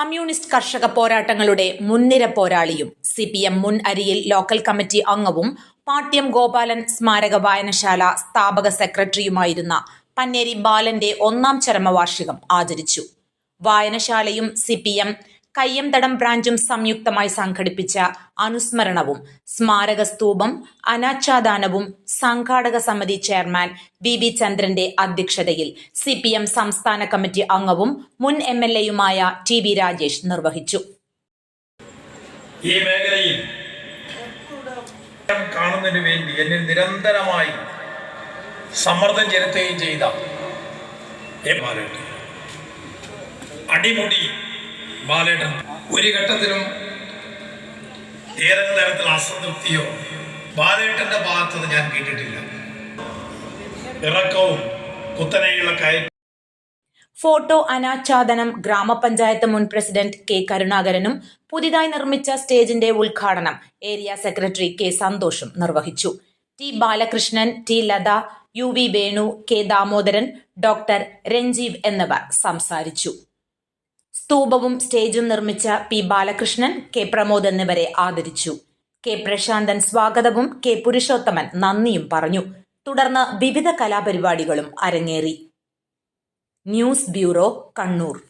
Communist കർഷക പോരാട്ടങ്ങളുടെ മുൻനിര പോരാളിയും സി പി എം മുൻ അരിയിൽ ലോക്കൽ കമ്മിറ്റി അംഗവും പാട്യം ഗോപാലൻ സ്മാരക വായനശാല സ്ഥാപക സെക്രട്ടറിയുമായിരുന്ന പന്നേരി ബാലന്റെ ഒന്നാം ചരമവാർഷികം ആചരിച്ചു. വായനശാലയും സി പി എം കയ്യംതടം ബ്രാഞ്ചും സംയുക്തമായി സംഘടിപ്പിച്ച അനുസ്മരണവും സ്മാരക സ്തൂപം അനാച്ഛാദാനവും സംഘാടക സമിതി ചെയർമാൻ വി വി ചന്ദ്രന്റെ അധ്യക്ഷതയിൽ സി പി എം സംസ്ഥാന കമ്മിറ്റി അംഗവും മുൻ എം എൽ എയുമായ ടി വി രാജേഷ് നിർവഹിച്ചു. ഈ വേണ്ടി എന്നിൽ നിരന്തരമായി സമ്മർദ്ദം ചെലുത്തുകയും ചെയ്ത അടിമുടി ബാലേട്ടൻ ഒരു ഘട്ടത്തിലും ഏതെങ്കിലും തരത്തിൽ അസംതൃപ്തിയോ ബാലേട്ടന്റെ ഭാഗത്തുനിന്ന് ഞാൻ കേട്ടിട്ടില്ല. ഇറക്കവും കുത്തനെയുള്ള കയറ്റവും ഫോട്ടോ അനാച്ഛാദനം ഗ്രാമപഞ്ചായത്ത് മുൻ പ്രസിഡന്റ് കെ കരുണാകരനും പുതിയതായി നിർമ്മിച്ച സ്റ്റേജിന്റെ ഉദ്ഘാടനം ഏരിയ സെക്രട്ടറി കെ സന്തോഷും നിർവഹിച്ചു. T Balakrishnan T Latha U V Venu K Damodaran doctor Ranjeev എന്നിവർ സംസാരിച്ചു. സ്തൂപവും സ്റ്റേജും നിർമ്മിച്ച പി ബാലകൃഷ്ണൻ കെ പ്രമോദ് എന്നിവരെ ആദരിച്ചു. കെ പ്രശാന്തൻ സ്വാഗതവും കെ പുരുഷോത്തമൻ നന്ദിയും പറഞ്ഞു. തുടർന്ന് വിവിധ കലാപരിപാടികളും അരങ്ങേറി. News bureau Kannur.